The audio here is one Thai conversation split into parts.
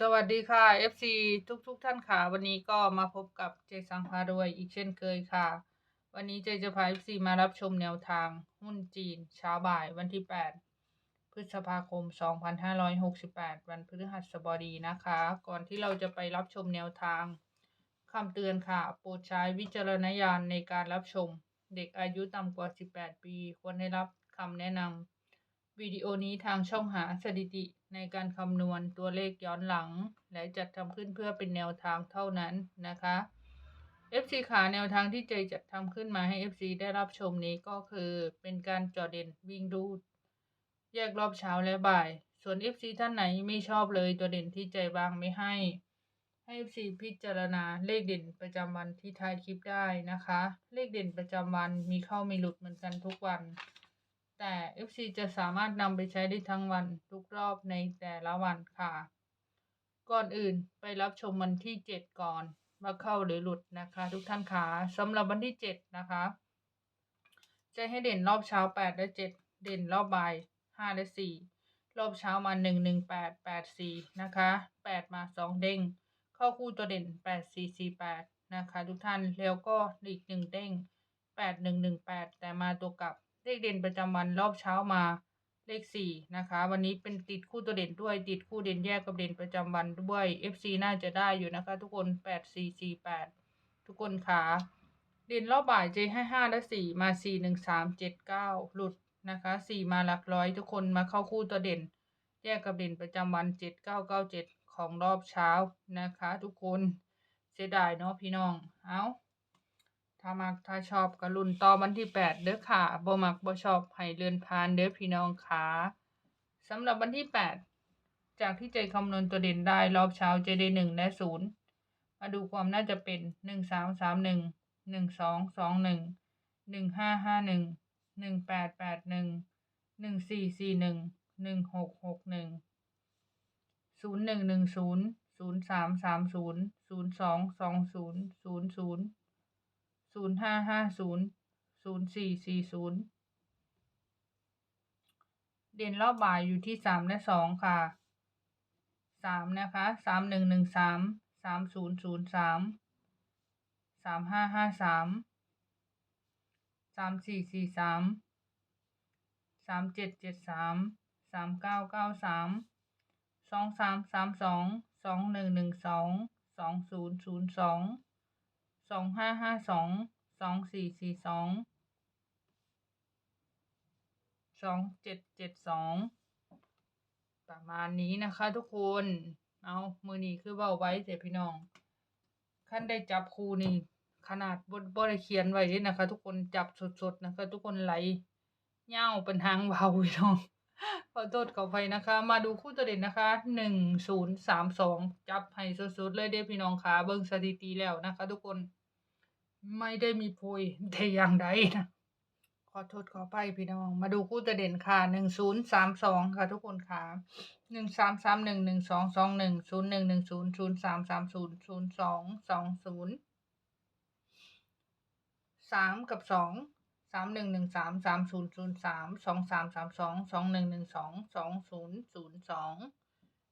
สวัสดีค่ะ FC ทุกทุกๆท่านค่ะ วันนี้ก็มาพบกับเจสังพารวยอีกเช่นเคยค่ะ วันนี้เจจะพา FC มารับชมแนวทางหุ้นจีนเช้าบ่ายวันที่ 8 พฤษภาคม 2568 วันพฤหัสบดีนะคะ ก่อนที่เราจะไปรับชมแนวทางคำเตือนค่ะ โปรดใช้วิจารณญาณในการรับชม เด็กอายุต่ำกว่า 18 ปี ควรได้รับคำแนะนำ วิดีโอนี้ทางช่องหาสถิติในการคำนวณตัวเลขย้อนหลัง และจัดทำขึ้นเพื่อเป็นแนวทางเท่านั้นนะคะ FC ขาแนวทางที่เจจัดทำขึ้นมาให้ FC ได้รับชมนี้ก็คือเป็นการจอเด่นวิ่งรูด แยกรอบเช้าและบ่าย ส่วน FC ท่านไหนไม่ชอบเลยตัวเด่นที่ใจวางไม่ให้ ให้ FC พิจารณาเลขเด่นประจำวันที่ท้ายคลิปได้นะคะ เลขเด่นประจำวันมีเข้ามีหลุดเหมือนกันทุกวัน แต่ FC จะสามารถนำไปใช้ได้ทั้งวันทุกรอบในแต่ละวันค่ะ ก่อนอื่นไปรับชมวันที่ 7 ก่อนว่าเข้าหรือหลุดนะคะ ทุกท่านค่ะสำหรับวันที่ 7 นะคะ จะให้เด่นรอบเช้า 8 และ 7 เด่นรอบบ่าย 5 และ 4 รอบเช้ามา 1 1 8 8 4 นะคะ 8 มา 2 เด้ง เข้าคู่ตัวเด่น 8 4 4 8 นะคะ ทุกท่านแล้วก็อีกหนึ่งเด้ง 8 1 1 8 แต่มาตัวกลับ เลขเด่นประจำวันรอบเช้ามาเลข4นะคะ วันนี้เป็นติดคู่ตัวเด่นด้วยติดคู่เด่นแยกกับเด่นประจำวันด้วย FC น่าจะได้อยู่นะคะ ทุกคน8 4 4 8ทุกคนค่ะเด่นรอบบ่ายเจให้5และ4มา4 1 3 7 9หลุดนะคะ4มาหลักร้อยทุกคนมาเข้าคู่ตัวเด่น แยกกับเด่นประจำวัน7997ของรอบเช้านะคะ ทุกคนเสียดายเนาะพี่น้องเอา ถ้ามักถ้าชอบกระลุนต่อวันที่แปดเด้อค่ะบ่มักบ่ชอบให้เลื่อนพานเด้อพี่น้องค่ะสำหรับวันที่แปดจากที่เจคำนวณตัวเด่นได้รอบเช้าเจได้หนึ่งและศูนย์มาดูความน่าจะเป็นหนึ่งสามสามหนึ่งหนึ่งสองสองหนึ่งหนึ่งห้าห้าหนึ่งหนึ่งแปดแปดหนึ่งหนึ่งสี่สี่หนึ่งหนึ่งหกหกหนึ่งศูนย์หนึ่งหนึ่งศูนย์ศูนย์สามสามศูนย์ศูนย์สองสองศูนย์ศูนย์ศูนย์ ศูนย์ห้าห้าศูนย์ศูนย์สี่สี่ศูนย์เด่นรอบบ่ายอยู่ที่สามและสองค่ะสามนะคะสามหนึ่งหนึ่งสามสามศูนย์ศูนย์สามสามห้าห้าสามสามสี่สี่สามสามเจ็ดเจ็ดสามสามเก้าเก้าสามสองสามสามสองสองหนึ่งหนึ่งสองสองศูนย์ศูนย์สอง สองห้าห้าสองสองสี่สี่สองสองเจ็ดเจ็ดสองประมาณนี้นะคะ ทุกคน เอามือนี้คือเบาไว้เสียพี่น้องขั้นได้จับครูนี่ ขนาดบนบริเขียนไว้ด้วยนะคะ ทุกคนจับสดๆนะคะ ทุกคนไหลเง่าเป็นทางเบาพี่น้อง ขอโทษขอไปนะคะ มาดูคู่ตัวเด่นนะคะหนึ่งศูนย์สามสองจับให้สุดๆเลยเด้พี่น้องค่ะเบิ่งสถิติแล้วนะคะ ทุกคน ไม่ได้มีโพยแต่อย่างใดนะขอโทษขอไปพี่น้อง มาดูคู่ตัวเด่นค่ะหนึ่งศูนย์สามสองค่ะ ทุกคนค่ะหนึ่งสามสามหนึ่งหนึ่งสองสองหนึ่งศูนย์หนึ่งหนึ่งศูนย์ศูนย์สามสามศูนย์ศูนย์สองสองศูนย์สามกับสอง สามหนึ่งหนึ่งสามสามศูนย์ศูนย์สามสองสามสามสองสองหนึ่งหนึ่งสองสองศูนย์ศูนย์สอง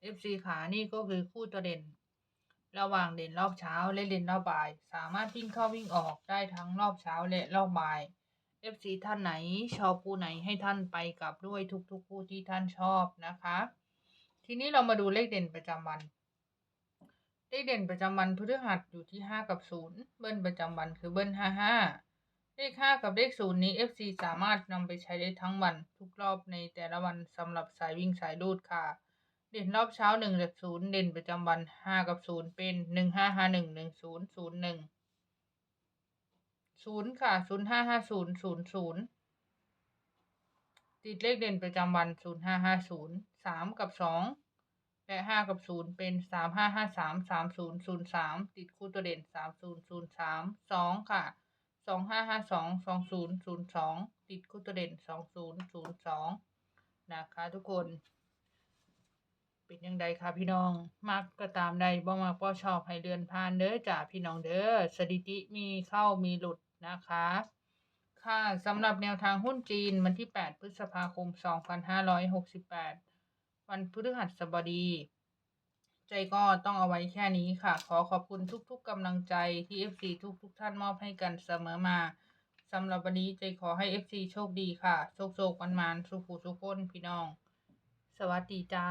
เอฟซีขานี่ก็คือคู่ตัวเด่น ระหว่างเด่นรอบเช้าและเด่นรอบบ่าย สามารถวิ่งเข้าวิ่งออกได้ทั้งรอบเช้าและรอบบ่าย FC ท่านไหนชอบคู่ไหนให้ท่านไปกลับด้วยทุกๆคู่ที่ท่านชอบนะคะ ทีนี้เรามาดูเลขเด่นประจำวัน เลขเด่นประจำวันพฤหัสอยู่ที่5กับ0เบิ้ลประจำวันคือเบิ้ล55 เลข 5 กับเลข 0 นี้ FC สามารถนำไปใช้ได้ทั้งวันทุกรอบในแต่ละวันสำหรับสายวิ่งสายรูดค่ะ เด่นรอบเช้า1กับ0เด่นประจำวัน 5 กับ 0 เป็น 1 5 5 1 1 0 0 1ศูนย์ค่ะศูนย์ห้าห้าศูนย์ศูนย์ศูนย์ติดเลขเด่นประจำวันศูนย์ห้าห้าศูนย์สามกับสองและห้ากับศูนย์เป็นสามห้าห้าสามสามศูนย์ศูนย์สามติดคู่ตัวเด่นสามศูนย์ศูนย์สามสองค่ะ สองห้าห้าสองสองศูนย์ศูนย์สองติดคู่ตัวเด่นสองศูนย์ศูนย์สองนะคะทุกคน เป็นยังไงคะพี่น้อง มักก็ตามใดบ่มักบ่ชอบให้เดือนผ่านเด้อจ้าพี่น้องเด้อสถิติมีเข้ามีหลุดนะคะ ค่ะสำหรับแนวทางหุ้นจีนวันที่ 8 พฤษภาคม 2568 วันพฤหัสบดี ใจก็ต้องเอาไว้แค่นี้ค่ะ ขอขอบคุณทุกๆกำลังใจที่ FC ทุกๆท่านมอบให้กันเสมอมาสำหรับวันนี้ใจขอให้ FC โชคดีค่ะ โชคโชคมันมันสุขสุขคนพี่น้อง สวัสดีจ้า